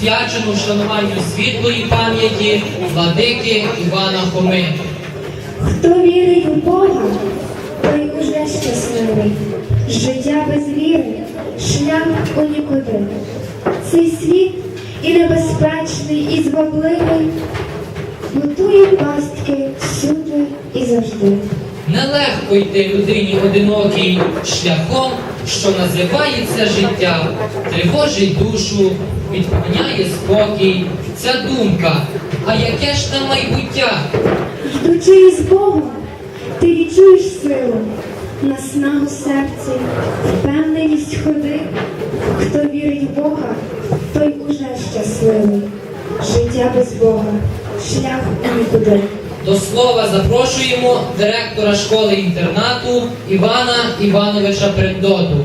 присвячену вшануванню світлої пам'яті владики Івана Хоми. Хто вірить у Бога, той уже щасливий. Життя без віри, шлях у нікуди. Цей світ і небезпечний, і звабливий, готує пастки всюди і завжди. Нелегко йти людині одинокій шляхом, що називається життя, тривожить душу, відклоняє спокій. Ця думка, а яке ж там майбуття? Йдучи із Богом, ти відчуєш силу, наснагу серці, впевненість ходи. Хто вірить в Бога, той уже щасливий. Життя без Бога, шлях у нікуди. До слова запрошуємо директора школи-інтернату Івана Івановича Прендоту.